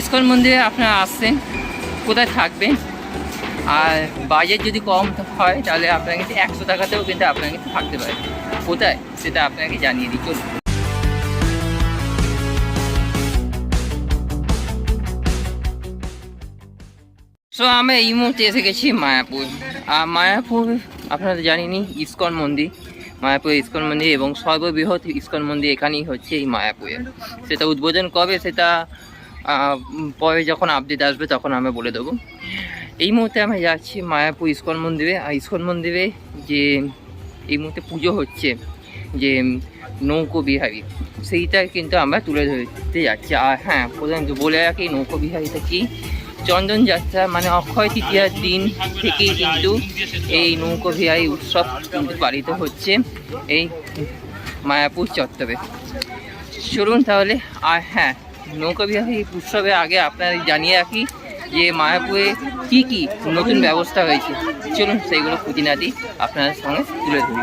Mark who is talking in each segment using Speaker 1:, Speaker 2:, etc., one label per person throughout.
Speaker 1: ISKCON মন্দিরে আপনারা আসছেন, কোথায় থাকবেন। আর বাজেট যদি কম হয়, তাহলে আপনারা কিন্তু একশো টাকাতেও কিন্তু আপনারা কিন্তু থাকতে পারেন। কোথায়? সেটা আপনাকে জানিয়ে দিই, চলুন। সো আমরা এই মুহূর্তে এসে গেছি মায়াপুর। আর মায়াপুর, আপনারা জানেনই, ইস্কন মন্দির। মায়াপুর ইস্কন মন্দির এবং সর্ববৃহৎ ইস্কন মন্দির এখানেই হচ্ছে এই মায়াপুরে। সেটা উদ্বোধন কবে? সেটা পরে যখন আপডেট আসবে তখন আমরা বলে দেবো। এই মুহূর্তে আমি যাচ্ছি মায়াপুর ইস্কন মন্দিরে। আর ইস্কন মন্দিরে যে এই মুহূর্তে পুজো হচ্ছে যে নৌকো বিহারি, সেইটা কিন্তু আমরা তুলে ধরতে যাচ্ছি। আর হ্যাঁ প্রধানত বলে রাখি, নৌকো বিহারিটা কি? চন্দন যাত্রা মানে অক্ষয় তৃতীয়ার দিন থেকেই কিন্তু এই নৌকো বিহারি উৎসব কিন্তু পালিত হচ্ছে এই মায়াপুর চত্বরে। চলুন তাহলে, আর হ্যাঁ নৌকা বিহারী উৎসবের আগে আপনার জানিয়ে রাখি যে মায়াপুরে কি কি নতুন ব্যবস্থা হয়েছে। চলুন সেইগুলো খুঁটিনাটি আপনার সঙ্গে তুলে ধরি।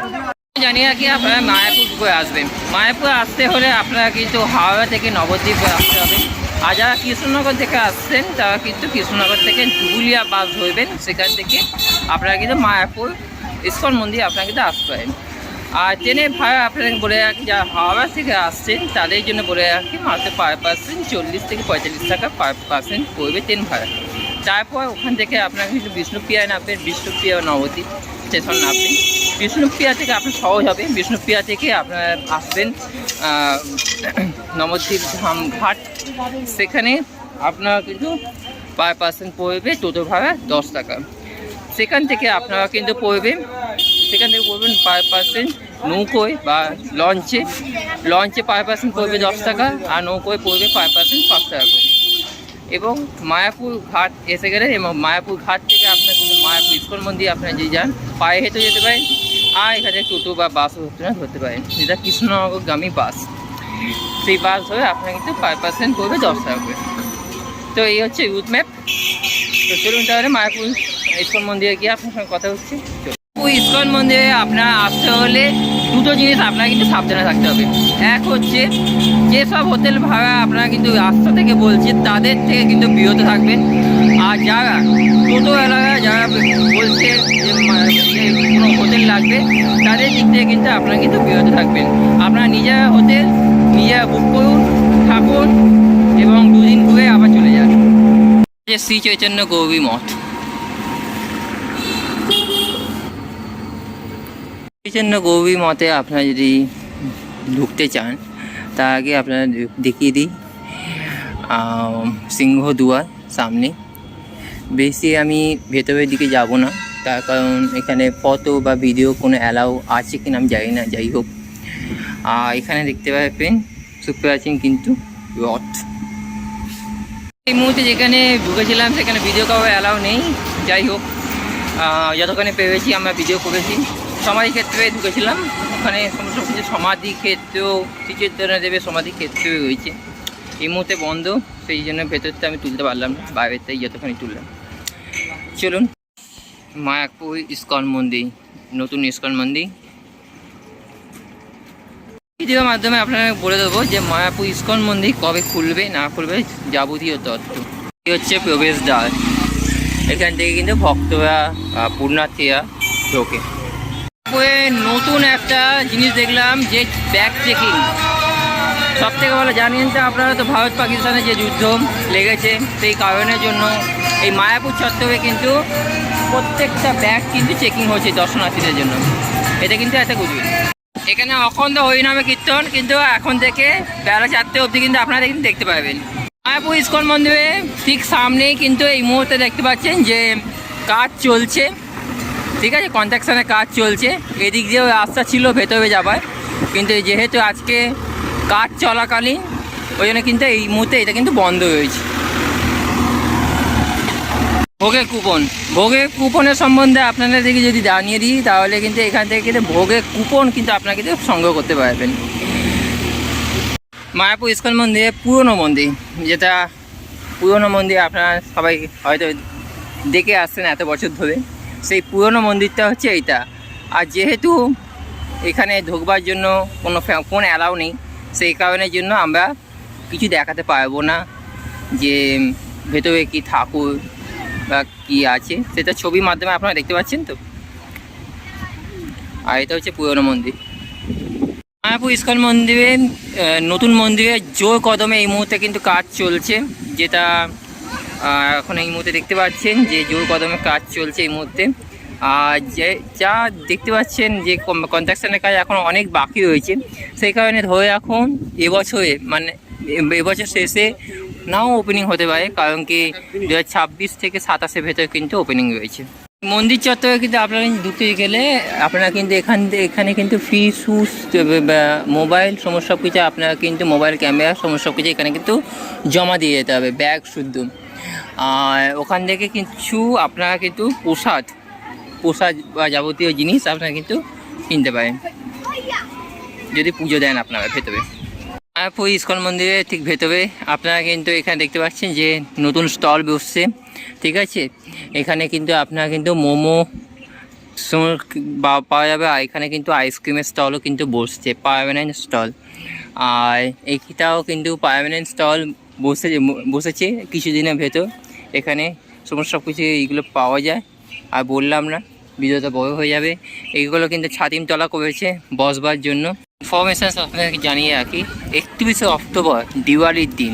Speaker 1: জানিয়ে রাখি আপনারা মায়াপুর করে আসবেন। মায়াপুর আসতে হলে আপনারা কিন্তু হাওড়া থেকে নবদ্বীপে আসতে হবে। আর যারা কৃষ্ণনগর থেকে আসছেন, তারা কিন্তু কৃষ্ণনগর থেকে ধুবুলিয়া বাস ধরবেন। সেখান থেকে আপনারা কিন্তু মায়াপুর ইস্কন মন্দির আপনারা কিন্তু আসতে পারেন। আর ট্রেনের ভাড়া আপনাকে বলে রাখি, যারা হাওড়া থেকে আসছেন, তাদের জন্য বলে রাখি, মাত্র পার পার্সেন্ট চল্লিশ থেকে পঁয়তাল্লিশ টাকা পার পার্সেন্ট পড়বে ট্রেন ভাড়া। তারপর ওখান থেকে আপনাকে কিন্তু বিষ্ণুপ্রিয়ায় নামবেন, বিষ্ণুপ্রিয়া নবদ্বীপ স্টেশন নামবেন। বিষ্ণুপ্রিয়া থেকে আপনার সহজ হবে, বিষ্ণুপ্রিয়া থেকে আপনারা আসবেন নবদ্বীপ ধাম ঘাট। সেখানে আপনারা কিন্তু পার পার্সেন্ট পড়বে টোটো ভাড়া দশ টাকা। সেখান থেকে আপনারা কিন্তু পড়বে সেখান থেকে পড়বেন পার পার্সেন্ট নৌকোয় বা লঞ্চে লঞ্চে পার পার্সেন্ট পড়বে দশ টাকা আর নৌকোয় পড়বে পার পার্সেন্ট পাঁচ টাকা করে। এবং মায়াপুর ঘাট এসে গেলে এবং মায়াপুর ঘাট থেকে আপনার কিন্তু মায়াপুর ইস্কন মন্দির আপনার যে যান, পায়ে হেঁটে যেতে পারেন আর এখানে টোটো বা বাসও না ধরতে পারেন। যেটা কৃষ্ণনগরগামী বাস। সেই বাস ধরে আপনার কিন্তু পার পার্সেন্ট পড়বে দশ টাকা করে। তো এই হচ্ছে রুট ম্যাপ তো চলুন তাহলে মায়াপুর ইস্কন মন্দিরে গিয়ে আপনার সঙ্গে কথা হচ্ছে। ইস্কন মন্দিরে আপনার আসতে হলে দুটো জিনিস আপনার কিন্তু সাবধানে থাকতে হবে। এক হচ্ছে, যেসব হোটেল ভাড়া আপনারা কিন্তু রাস্তা থেকে বলছে তাদের থেকে কিন্তু বিরত থাকবেন। আর যারা টোটো এলাকায় যারা বলছে যে কোনো হোটেল লাগবে, তাদের দিক থেকে কিন্তু আপনারা কিন্তু বিরত থাকবেন। আপনারা নিজেরা হোটেল, নিজেরা বুক করুন, থাকুন এবং দুদিন ঘুরে আবার চলে যান। শ্রী চৈতন্য গৌরী মঠ চৈতন্য গৌরী মতে আপনারা যদি ঢুকতে চান, তার আগে আপনারা দেখিয়ে দিই। সিংহ দুয়ার সামনে। বেশি আমি ভেতরের দিকে যাব না, তার কারণ এখানে ফটো বা ভিডিও কোনো অ্যালাউ আছে কিনা আমি জানি না, যাই হোক। আর এখানে দেখতে পাবেন সুপ্রাচীন কিন্তু রথ। এই মুহূর্তে যেখানে ঢুকেছিলাম, সেখানে ভিডিও করার অ্যালাউ নেই, যাই হোক। যতখানি পেরেছি আমরা ভিডিও করেছি। সমাধি ক্ষেত্রে ঢুকেছিলাম। ওখানে সমস্ত কিছু সমাধি ক্ষেত্রেও দেবে সমাধি ক্ষেত্রেও রয়েছে এই মুহূর্তে বন্ধ সেই জন্য ভেতরটা আমি তুলতে পারলাম না বাইরেতেই যতখানি তুললাম। চলুন মায়াপুর ইস্কন মন্দির নতুন ইস্কন মন্দির। ভিডিওর মাধ্যমে আপনাকে বলে দেবো যে মায়াপুর ইস্কন মন্দির কবে খুলবে না খুলবে যাবতীয় তথ্য। এই হচ্ছে প্রবেশদ্বার। এখান থেকে কিন্তু ভক্তরা আহ, পুণ্যার্থীরা ঢোকে। নতুন একটা জিনিস দেখলাম, যে ব্যাগ চেকিং সব থেকে ভালো জানেন তো আপনারা তো ভারত পাকিস্তানের যে যুদ্ধ লেগেছে, সেই কারণের জন্য এই মায়াপুর চত্বরে কিন্তু প্রত্যেকটা ব্যাগ কিন্তু চেকিং হচ্ছে দর্শনার্থীদের জন্য। এটা কিন্তু একটা গুজবে। এখানে অখণ্ড হরিনামে কীর্তন, কিন্তু এখন থেকে বেলা চারটে অবধি কিন্তু আপনারা কিন্তু দেখতে পাবেন মায়াপুর ইস্কন মন্দিরে ঠিক সামনেই কিন্তু এই মুহূর্তে দেখতে পাচ্ছেন যে কাজ চলছে। ঠিক আছে কনস্ট্রাকশানের কাজ চলছে। এদিক দিয়েও রাস্তা ছিল, ভেতরে যাবার। কিন্তু যেহেতু আজকে কাজ চলাকালীন, ওই জন্য কিন্তু এই মুহূর্তে এটা কিন্তু বন্ধ হয়েছে ভোগের কুপন ভোগের কুপনের সম্বন্ধে আপনাদেরকে যদি জানিয়ে দিই, তাহলে কিন্তু এখান থেকে কিন্তু ভোগের কুপন কিন্তু আপনারা কিন্তু সংগ্রহ করতে পারবেন। মায়াপুর ইস্কন মন্দিরে পুরনো মন্দির, যেটা পুরনো মন্দির আপনারা সবাই হয়তো দেখে আসছেন এত বছর ধরে। সেই পুরনো মন্দিরটা হচ্ছে এইটা। আর যেহেতু এখানে ঢোকবার জন্য কোনো ফোন অ্যালাউ নেই, সেই কারণের জন্য আমরা কিছু দেখাতে পারব না যে ভেতরে কি ঠাকুর বা কি আছে। সেটা ছবির মাধ্যমে আপনারা দেখতে পাচ্ছেন তো? আর এটা হচ্ছে পুরনো মন্দির। মায়াপুর ইস্কন মন্দিরে নতুন মন্দিরে জোর কদমে এই মুহূর্তে কিন্তু কাজ চলছে, যেটা এখন এই মুহূর্তে দেখতে পাচ্ছেন যে জোর কদমে কাজ চলছে এই মুহূর্তে। আর যে, যা দেখতে পাচ্ছেন যে কনস্ট্রাকশনের কাজ এখন অনেক বাকি রয়েছে। সেই কারণে ধরে এখন এবছরে মানে এবছর শেষে নাও ওপেনিং হতে পারে, কারণ কি দু হাজার ছাব্বিশ থেকে সাতাশের ভেতরে কিন্তু ওপেনিং রয়েছে। মন্দির চত্বরে কিন্তু আপনারা ঢুকতে গেলে আপনারা কিন্তু এখান এখানে কিন্তু ফ্রি শুজ মোবাইল সমস্ত কিছু আপনারা কিন্তু মোবাইল ক্যামেরা সমস্ত কিছু এখানে কিন্তু জমা দিয়ে যেতে হবে ব্যাগ শুদ্ধ। ওখান থেকে কিছু আপনারা কিন্তু প্রসাদ প্রসাদ বা যাবতীয় জিনিস আপনারা কিন্তু কিনতে পারেন। যদি পুজো দেন আপনারা ভেতরে। মায়াপুর ইস্কন মন্দিরে ঠিক ভেতরে আপনারা কিন্তু এখানে দেখতে পাচ্ছেন যে নতুন স্টল বসছে, ঠিক আছে? এখানে কিন্তু আপনারা কিন্তু মোমো পাওয়া যাবে, আর এখানে কিন্তু আইসক্রিমের স্টলও কিন্তু বসছে পারমানেন্ট স্টল। আর এইটাও কিন্তু পারমানেন্ট স্টল বসে বসেছে কিছুদিনের ভেতর। এখানে সমস্ত সব কিছু এইগুলো পাওয়া যায়। আর বললাম না, ভিডিওটা বড় হয়ে যাবে। এইগুলো কিন্তু ছাতিমতলা করেছে বসবার জন্য। ইনফরমেশান আপনাকে জানিয়ে রাখি, একত্রিশে অক্টোবর, দিওয়ালির দিন।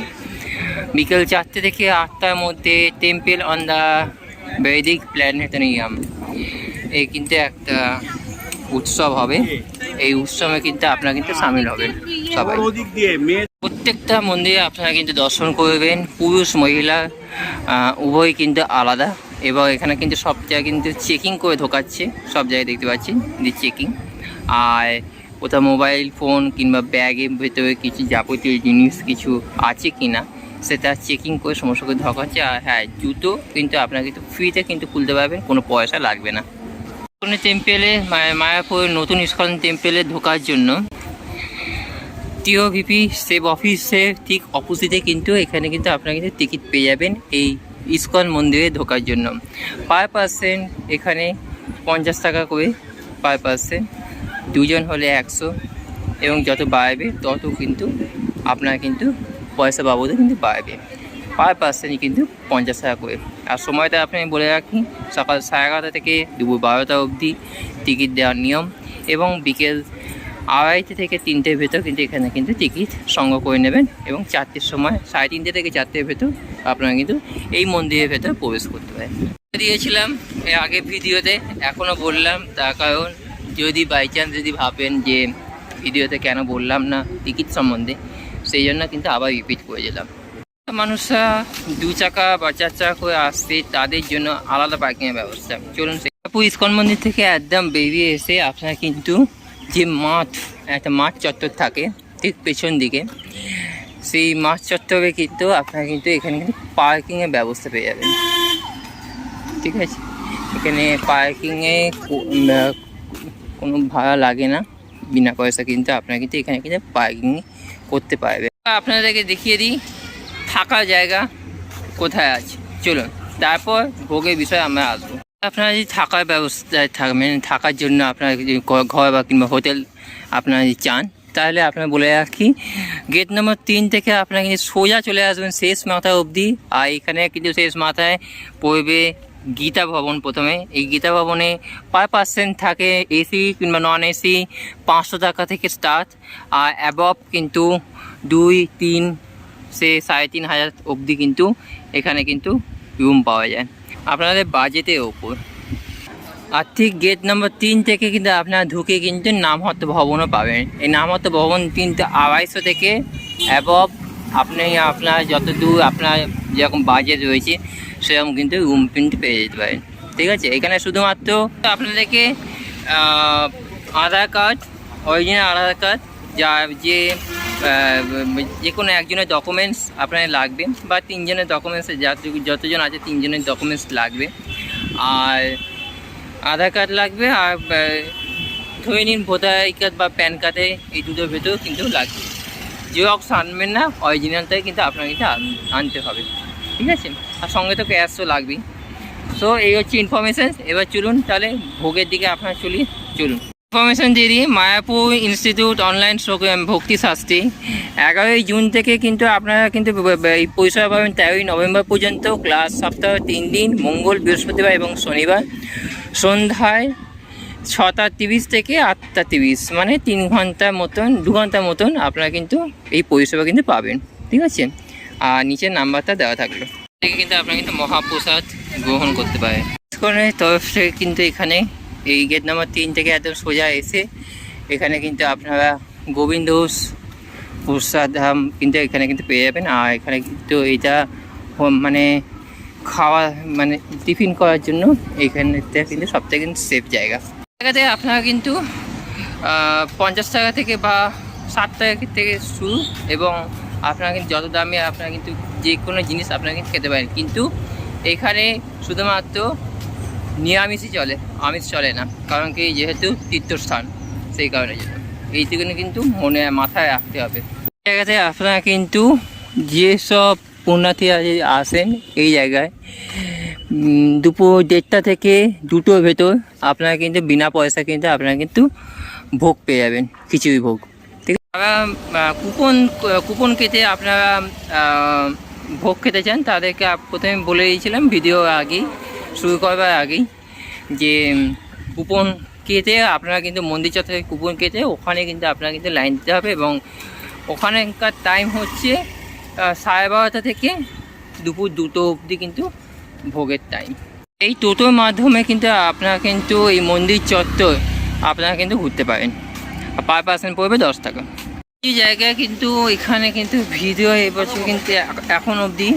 Speaker 1: বিকেল চারটে থেকে আটটার মধ্যে temple on the Vedic planetarium এই কিন্তু একটা উৎসব হবে। এই উৎসবে কিন্তু আপনারা কিন্তু সামিল হবেন সবাই। প্রত্যেকটা মন্দিরে আপনারা কিন্তু দর্শন করবেন। পুরুষ, মহিলা উভয় কিন্তু আলাদা এবং এখানে কিন্তু সব জায়গায় কিন্তু চেকিং করে ঢোকাচ্ছে। সব জায়গায় দেখতে পাচ্ছি, যে চেকিং আর কোথাও মোবাইল ফোন কিংবা ব্যাগের ভেতরে কিছু যাবতীয় জিনিস কিছু আছে কি না সেটা চেকিং করে সমস্ত করে ঢোকাচ্ছে আর হ্যাঁ জুতো কিন্তু আপনারা কিন্তু ফ্রিতে কিন্তু খুলতে পারবেন, কোনো পয়সা লাগবে না। কোনো টেম্পেলে মায়াপুর নতুন ইস্কন টেম্পেলে ঢোকার জন্য টিও ভিপি সেভ অফিসের ঠিক অপোজিটে কিন্তু এখানে কিন্তু আপনারা কিন্তু টিকিট পেয়ে যাবেন এই ইস্কন মন্দিরে ঢোকার জন্য। পার পার্সেন্ট এখানে পঞ্চাশ টাকা করে পার পার্সেন্ট দুজন হলে একশো এবং যত বাড়বে তত কিন্তু আপনার কিন্তু পয়সা বাবদে কিন্তু বাড়বে। পার পার্সেন্ট কিন্তু পঞ্চাশ টাকা করে। আর সময়টা আপনি বলে রাখি, সকাল সাড়ে এগারোটা থেকে দুপুর বারোটা অবধি টিকিট দেওয়ার নিয়ম এবং বিকেল আড়াইটে থেকে তিনটের ভেতর কিন্তু এখানে কিন্তু টিকিট সংগ্রহ করে নেবেন এবং চারটের সময় সাড়ে তিনটে থেকে চারটের ভেতর আপনারা কিন্তু এই মন্দিরের ভেতর প্রবেশ করতে পারেন। দিয়েছিলাম এর আগের ভিডিওতে এখনও বললাম, তার কারণ যদি বাই চান্স যদি ভাবেন যে ভিডিওতে কেন বললাম না টিকিট সম্বন্ধে, সেই জন্য কিন্তু আবার রিপিট করে দিলাম। মানুষরা দু চাকা বা চার চাকা করে আসছে, তাদের জন্য আলাদা পার্কিংয়ের ব্যবস্থা। চলুন ইস্কন মন্দির থেকে একদম বেরিয়ে এসে আপনারা কিন্তু যে মাঠ, একটা মাঠ চত্বর থাকে ঠিক পেছন দিকে, সেই মাঠ চত্বরে কিন্তু আপনারা কিন্তু এখানে কিন্তু পার্কিংয়ের ব্যবস্থা পেয়ে যাবেন। ঠিক আছে? এখানে পার্কিংয়ে কোনো ভাড়া লাগে না, বিনা পয়সা কিন্তু আপনারা কিন্তু এখানে কিন্তু পার্কিং করতে পারবে আপনাদেরকে দেখিয়ে দিই, থাকার জায়গা কোথায় আছে। চলুন, তারপর ভোগের বিষয়ে আমরা আসব। আপনারা যদি থাকার ব্যবস্থায় থাকবেন, থাকার জন্য আপনার ঘর বা কিংবা হোটেল আপনারা যদি চান, তাহলে আপনার বলে রাখি গেট নম্বর তিন থেকে আপনারা কিন্তু সোজা চলে আসবেন শেষ মাথা অবধি। আর এখানে কিন্তু শেষ মাথায় পড়বে গীতা ভবন প্রথমে। এই গীতা ভবনে পার পার্সেন্ট থাকে এসি কিংবা নন এসি পাঁচশো টাকা থেকে স্টার্ট আর অ্যাবভ কিন্তু দুই, তিন, সে সাড়ে তিন হাজার অবধি কিন্তু এখানে কিন্তু রুম পাওয়া যায়। আপনাদের বাজেটের ওপর। আর ঠিক গেট নম্বর তিন থেকে কিন্তু আপনারা ঢুকে কিন্তু নামহত্ত ভবনও পাবেন। এই নামহত্ত ভবন কিন্তু আড়াইশো থেকে অ্যাবভ আপনি আপনার যত দূর আপনার যেরকম বাজেট রয়েছে, সেরকম কিন্তু রুম কিন্তু পেয়ে যেতে পারেন। ঠিক আছে? এখানে শুধুমাত্র আপনাদেরকে Aadhaar card original Aadhaar card যা যে যে কোনো একজনের ডকুমেন্টস আপনার লাগবে বা তিনজনের ডকুমেন্টস যতজন আছে তিনজনের ডকুমেন্টস লাগবে। আর আধার কার্ড লাগবে আর ধরে নিন ভোটার কার্ড বা প্যান কার্ডে এই দুটোর ভেতরেও কিন্তু লাগবে। জেরক্স আনবেন না অরিজিনালটাই কিন্তু আপনাকে কিন্তু আনতে হবে, ঠিক আছে? আর সঙ্গে তো ক্যাশ তো লাগবেই। সো এই হচ্ছে ইনফরমেশান এবার চলুন, তাহলে ভোগের দিকে আপনার চলি, চলুন। ইনফরমেশন দিয়ে মায়াপুর ইনস্টিটিউট অনলাইন ভক্তি শাস্ত্রী এগারোই জুন থেকে কিন্তু আপনারা কিন্তু এই পরিষেবা পাবেন তেরোই নভেম্বর পর্যন্ত, ক্লাস সপ্তাহ তিন দিন, মঙ্গল, বৃহস্পতিবার এবং শনিবার। সন্ধ্যায় ছটা তিরিশ থেকে আটটা তিরিশ মানে তিন ঘণ্টার মতন, দু ঘণ্টার মতন আপনারা কিন্তু এই পরিষেবা কিন্তু পাবেন, ঠিক আছে? আর নিচের নাম্বারটা দেওয়া থাকল। থেকে কিন্তু আপনারা কিন্তু মহাপ্রসাদ গ্রহণ করতে পারেন। তরফ থেকে কিন্তু এখানে এই গেট নাম্বার তিন থেকে একদম সোজা এসে এখানে কিন্তু আপনারা গোবিন্দ প্রসাদ ধাম কিন্তু এখানে কিন্তু পেয়ে যাবেন। আর এখানে কিন্তু এটা মানে খাওয়া মানে টিফিন করার জন্য এইখানেতে কিন্তু সবথেকে কিন্তু সেফ জায়গা। জায়গাতে আপনারা কিন্তু পঞ্চাশ টাকা থেকে বা ষাট টাকা থেকে শুরু এবং আপনারা কিন্তু যত দামে আপনারা কিন্তু যে কোনো জিনিস আপনারা কিন্তু খেতে পারেন। কিন্তু এখানে শুধুমাত্র নিরামিষই চলে, আমিষ চলে না। কারণ কি, যেহেতু তীর্থস্থান, সেই কারণে এইটুকুনি কিন্তু মনে, মাথায় রাখতে হবে। জায়গাতে আপনারা কিন্তু যেসব পুণ্যার্থী আসেন এই জায়গায় দুপুর দেড়টা থেকে দুটোর ভেতর আপনারা কিন্তু বিনা পয়সা কিন্তু আপনারা কিন্তু ভোগ পেয়ে যাবেন, খিচুড়ি ভোগ। ঠিক আছে? কুপন কুপন কেটে আপনারা ভোগ খেতে চান, তাদেরকে প্রথমে বলে দিয়েছিলাম ভিডিও আগেই শুরু করবার আগেই যে কুপন কেটে আপনারা কিন্তু মন্দির চত্বর কুপন কেটে ওখানে কিন্তু আপনারা কিন্তু লাইন দিতে হবে এবং ওখানকার টাইম হচ্ছে সাড়ে বারোটা থেকে দুপুর দুটো অবধি কিন্তু ভোগের টাইম এই টোটোর মাধ্যমে কিন্তু আপনারা কিন্তু এই মন্দির চত্বর আপনারা কিন্তু ঘুরতে পারেন। পার পার্সেন্ট পড়বে দশ টাকা। এই জায়গায় কিন্তু এখানে কিন্তু ভিডিও এবছর কিন্তু এখন অবধি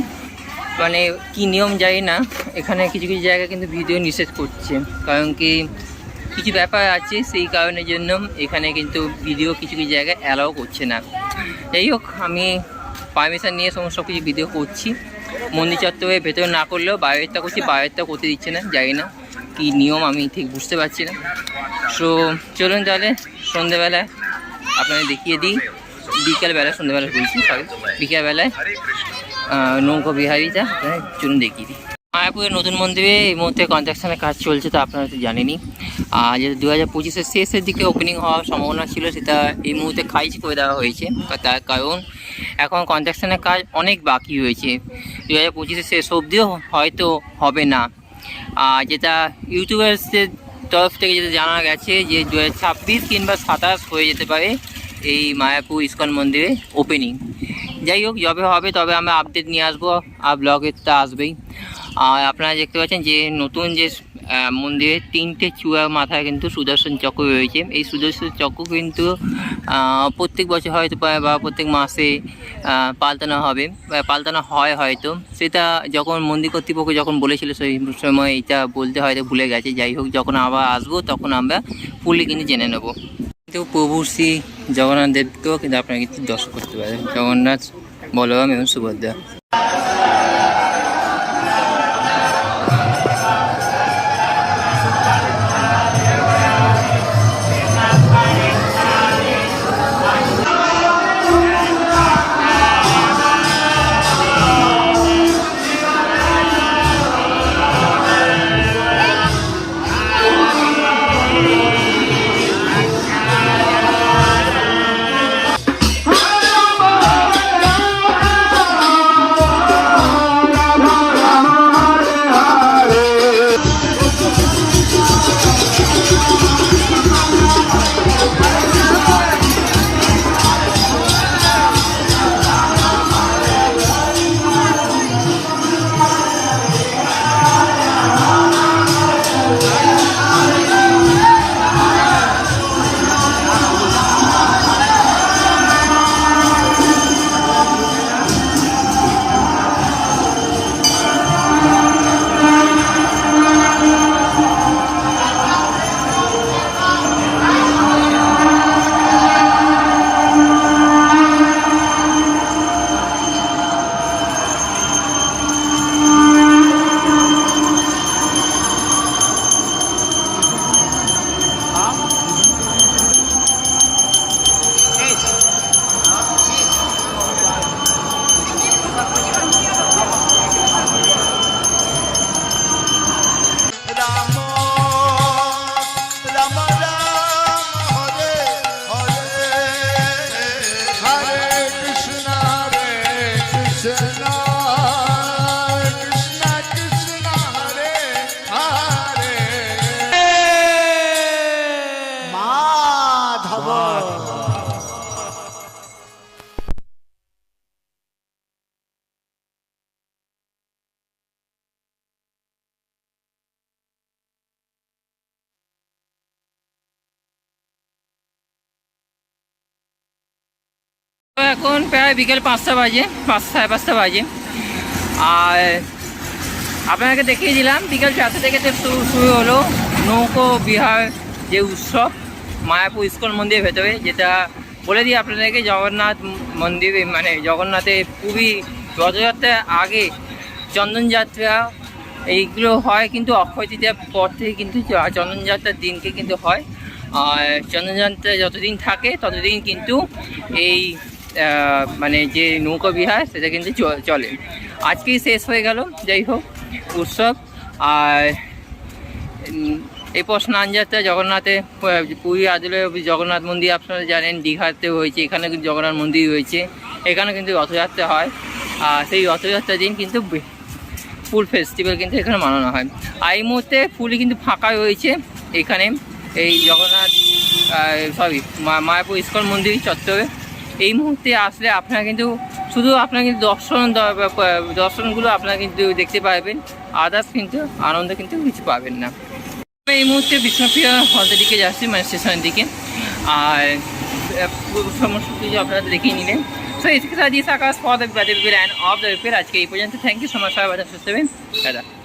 Speaker 1: মানে কি নিয়ম জানি না। এখানে কিছু কিছু জায়গায় কিন্তু ভিডিও নিষেধ করছে। কারণ কি কিছু ব্যাপার আছে সেই কারণের জন্য এখানে কিন্তু ভিডিও কিছু কিছু জায়গায় অ্যালাও করছে না। যাই হোক, আমি পারমিশন নিয়ে সমস্ত কিছু ভিডিও করছি। মন্দির চত্বরে ভেতরে না করলেও বাইরেরটা করছি বাইরেরটা করতে দিচ্ছে না, জানি না কী নিয়ম, আমি ঠিক বুঝতে পারছি না। সো চলুন তাহলে সন্ধেবেলায় আপনাদের দেখিয়ে দিই। বিকেলবেলা সন্ধ্যেবেলা বলছি বিকেলবেলায় নৌকো বিহারিটা আপনাদের চলুন দেখিয়ে দিই মায়াপুরের নতুন মন্দিরে এই মুহূর্তে কনস্ট্রাকশনের কাজ চলছে তো আপনারা তো জানেনই। আর যেটা দু হাজার পঁচিশের শেষের দিকে ওপেনিং হওয়ার সম্ভাবনা ছিল সেটা এই মুহূর্তে খারিজ করে দেওয়া হয়েছে। তার কারণ এখন কনস্ট্রাকশনের কাজ অনেক বাকি রয়েছে। দু হাজার পঁচিশের শেষ অবধিও হয়তো হবে না। আর যেটা ইউটিউবার্সদের তরফ থেকে যেটা জানা গেছে যে দু হাজার ছাব্বিশ কিংবা সাতাশ হয়ে যেতে পারে এই মায়াপুর ইস্কন মন্দিরে ওপেনিং যাই হোক যবে হবে তবে আমরা আপডেট নিয়ে আসব আর ব্লগের তা আসবেই। আর আপনারা দেখতে পাচ্ছেন যে নতুন যে আহ, মন্দিরের তিনটে চূড়ার মাথায় কিন্তু সুদর্শন চক্র রয়েছে। এই সুদর্শন চক্র কিন্তু প্রত্যেক বছর হয়তো বা- প্রত্যেক মাসে পাল্টানো হবে পাল্টানো হয় হয়তো। সেটা যখন মন্দির কর্তৃপক্ষ যখন বলেছিল সেই সময় এটা বলতে হয়তো ভুলে গেছে। যাই হোক যখন আবার আসব তখন আমরা ফুললি কিন্তু জেনে নেব। কিন্তু প্রভু, শ্রী জগন্নাথ দেবকেও কিন্তু আপনারা কিন্তু দর্শন করতে পারেন। জগন্নাথ, বলরাম এবং সুভদ্রা। এখন প্রায় বিকেল পাঁচটা বাজে পাঁচ সাড়ে পাঁচটা বাজে। আর আপনাকে দেখিয়ে দিলাম, বিকেল চারটে থেকে তো শুরু শুরু হলো নৌকো বিহার যে উৎসব, মায়াপুর ইস্কন মন্দিরের ভেতরে, যেটা বলে দিই আপনাদেরকে, জগন্নাথ মন্দির মানে জগন্নাথের পুরী রথযাত্রার আগে চন্দনযাত্রা এইগুলো হয় কিন্তু অক্ষয় তৃতীয়ার পর থেকে কিন্তু চন্দনযাত্রার দিনকে কিন্তু হয়। আর চন্দনযাত্রা যতদিন থাকে, ততদিন কিন্তু এই মানে যে নৌকা বিহার, সেটা কিন্তু চলে। আজকেই শেষ হয়ে গেল, যাই হোক, উৎসব। আর এরপর স্নান যাত্রা জগন্নাথে পুরী আদলে জগন্নাথ মন্দির, আপনারা জানেন দীঘাতে হয়েছে, এখানে কিন্তু জগন্নাথ মন্দির রয়েছে এখানে কিন্তু রথযাত্রা হয়। আর সেই রথযাত্রার দিন কিন্তু ফুল ফেস্টিভ্যাল কিন্তু এখানে মানানো হয়। আর এই মুহূর্তে ফুলই কিন্তু ফাঁকা রয়েছে। এখানে এই জগন্নাথ সরি মায়াপুর ইস্কন মন্দির চত্বরে এই মুহূর্তে আসলে আপনারা কিন্তু শুধু আপনারা কিন্তু দর্শন দ- ব- দর্শনগুলো আপনারা কিন্তু দেখতে পাবেন আদার্স কিন্তু আনন্দ কিন্তু কিছু পাবেন না আমি এই মুহূর্তে বিষ্ণুপ্রিয়া হলের দিকে যাচ্ছি মানে স্টেশনের দিকে আর আহ, পুরো সমস্ত কিছু আপনারা দেখিয়ে নিলেন সো इसके साथ ये साकाश for the end of the repair আজকে এই পর্যন্ত থ্যাংক ইউ সো মাচ সবাই সুস্থ হবেন দাদা